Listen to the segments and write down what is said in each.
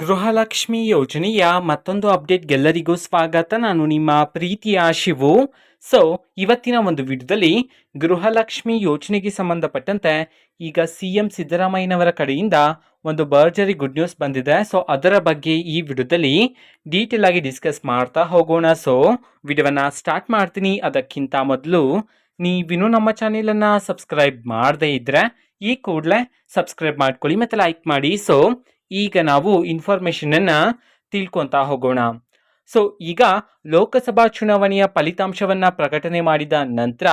ಗೃಹಲಕ್ಷ್ಮಿ ಯೋಜನೆಯ ಮತ್ತೊಂದು ಅಪ್ಡೇಟ್ಗೆಲ್ಲರಿಗೂ ಸ್ವಾಗತ. ನಾನು ನಿಮ್ಮ ಪ್ರೀತಿಯ ಶಿವು. ಸೊ ಇವತ್ತಿನ ಒಂದು ವಿಡಿಯೋದಲ್ಲಿ ಗೃಹಲಕ್ಷ್ಮಿ ಯೋಜನೆಗೆ ಸಂಬಂಧಪಟ್ಟಂತೆ ಈಗ ಸಿ ಎಂ ಸಿದ್ದರಾಮಯ್ಯನವರ ಕಡೆಯಿಂದ ಒಂದು ಬರ್ಜರಿ ಗುಡ್ ನ್ಯೂಸ್ ಬಂದಿದೆ. ಸೊ ಅದರ ಬಗ್ಗೆ ಈ ವಿಡಿಯೋದಲ್ಲಿ ಡೀಟೇಲ್ ಆಗಿ ಡಿಸ್ಕಸ್ ಮಾಡ್ತಾ ಹೋಗೋಣ. ಸೊ ವಿಡಿಯೋವನ್ನು ಸ್ಟಾರ್ಟ್ ಮಾಡ್ತೀನಿ. ಅದಕ್ಕಿಂತ ಮೊದಲು ನೀವಿನ್ನೂ ನಮ್ಮ ಚಾನೆಲನ್ನು ಸಬ್ಸ್ಕ್ರೈಬ್ ಮಾಡದೇ ಇದ್ದರೆ ಈ ಕೂಡಲೇ ಸಬ್ಸ್ಕ್ರೈಬ್ ಮಾಡ್ಕೊಳ್ಳಿ ಮತ್ತು ಲೈಕ್ ಮಾಡಿ. ಸೊ ಈಗ ನಾವು ಇನ್ಫಾರ್ಮೇಷನನ್ನು ತಿಳ್ಕೊತಾ ಹೋಗೋಣ. ಸೊ ಈಗ ಲೋಕಸಭಾ ಚುನಾವಣೆಯ ಫಲಿತಾಂಶವನ್ನು ಪ್ರಕಟಣೆ ಮಾಡಿದ ನಂತರ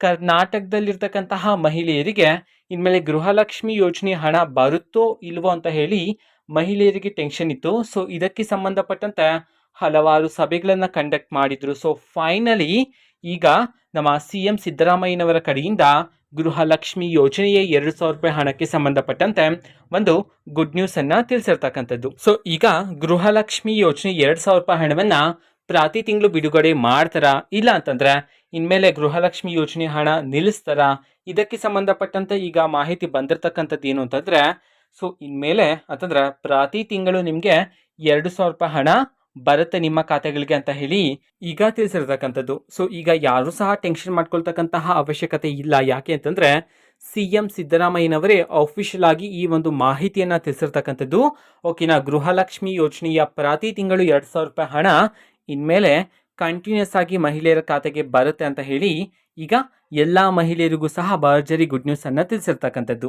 ಕರ್ನಾಟಕದಲ್ಲಿರ್ತಕ್ಕಂತಹ ಮಹಿಳೆಯರಿಗೆ ಇನ್ಮೇಲೆ ಗೃಹಲಕ್ಷ್ಮಿ ಯೋಜನೆ ಹಣ ಬರುತ್ತೋ ಇಲ್ವೋ ಅಂತ ಹೇಳಿ ಮಹಿಳೆಯರಿಗೆ ಟೆನ್ಷನ್ ಇತ್ತು. ಸೊ ಇದಕ್ಕೆ ಸಂಬಂಧಪಟ್ಟಂತೆ ಹಲವಾರು ಸಭೆಗಳನ್ನು ಕಂಡಕ್ಟ್ ಮಾಡಿದ್ರು. ಸೊ ಫೈನಲಿ ಈಗ ನಮ್ಮ ಸಿ ಎಂ ಸಿದ್ದರಾಮಯ್ಯನವರ ಕಡೆಯಿಂದ ಗೃಹಲಕ್ಷ್ಮಿ ಯೋಜನೆಯೇ ಎರಡು ಸಾವಿರ ರೂಪಾಯಿ ಹಣಕ್ಕೆ ಸಂಬಂಧಪಟ್ಟಂತೆ ಒಂದು ಗುಡ್ ನ್ಯೂಸ್ ಅನ್ನ ತಿಳಿಸಿರ್ತಕ್ಕಂಥದ್ದು. ಸೊ ಈಗ ಗೃಹಲಕ್ಷ್ಮಿ ಯೋಜನೆ ಎರಡು ಸಾವಿರ ರೂಪಾಯಿ ಹಣವನ್ನ ಪ್ರತಿ ತಿಂಗಳು ಬಿಡುಗಡೆ ಮಾಡ್ತಾರಾ ಇಲ್ಲ ಅಂತಂದ್ರೆ ಇನ್ಮೇಲೆ ಗೃಹಲಕ್ಷ್ಮಿ ಯೋಜನೆ ಹಣ ನಿಲ್ಲಿಸ್ತಾರ? ಇದಕ್ಕೆ ಸಂಬಂಧಪಟ್ಟಂತೆ ಈಗ ಮಾಹಿತಿ ಬಂದಿರತಕ್ಕಂಥದ್ದು ಏನು ಅಂತಂದ್ರೆ ಸೊ ಇನ್ಮೇಲೆ ಅಂತಂದ್ರೆ ಪ್ರತಿ ತಿಂಗಳು ನಿಮಗೆ ಎರಡು ಸಾವಿರ ರೂಪಾಯಿ ಹಣ ಬರುತ್ತೆ ನಿಮ್ಮ ಖಾತೆಗಳಿಗೆ ಅಂತ ಹೇಳಿ ಈಗ ತಿಳಿಸಿರ್ತಕ್ಕಂಥದ್ದು. ಸೊ ಈಗ ಯಾರು ಸಹ ಟೆನ್ಷನ್ ಮಾಡ್ಕೊಳ್ತಕ್ಕಂತಹ ಅವಶ್ಯಕತೆ ಇಲ್ಲ. ಯಾಕೆ ಅಂತಂದ್ರೆ ಸಿ ಎಂ ಸಿದ್ದರಾಮಯ್ಯನವರೇ ಅಫಿಷಿಯಲ್ ಆಗಿ ಈ ಒಂದು ಮಾಹಿತಿಯನ್ನ ತಿಳಿಸಿರ್ತಕ್ಕಂಥದ್ದು. ಓಕೆನಾ ಗೃಹಲಕ್ಷ್ಮಿ ಯೋಜನೆಯ ಪ್ರತಿ ತಿಂಗಳು ಎರಡು ಸಾವಿರ ರೂಪಾಯಿ ಹಣ ಇನ್ಮೇಲೆ ಕಂಟಿನ್ಯೂಸ್ ಆಗಿ ಮಹಿಳೆಯರ ಖಾತೆಗೆ ಬರುತ್ತೆ ಅಂತ ಹೇಳಿ ಈಗ ಎಲ್ಲ ಮಹಿಳೆಯರಿಗೂ ಸಹ ಭರ್ಜರಿ ಗುಡ್ ನ್ಯೂಸ್ ಅನ್ನ ತಿಳಿಸಿರ್ತಕ್ಕಂಥದ್ದು.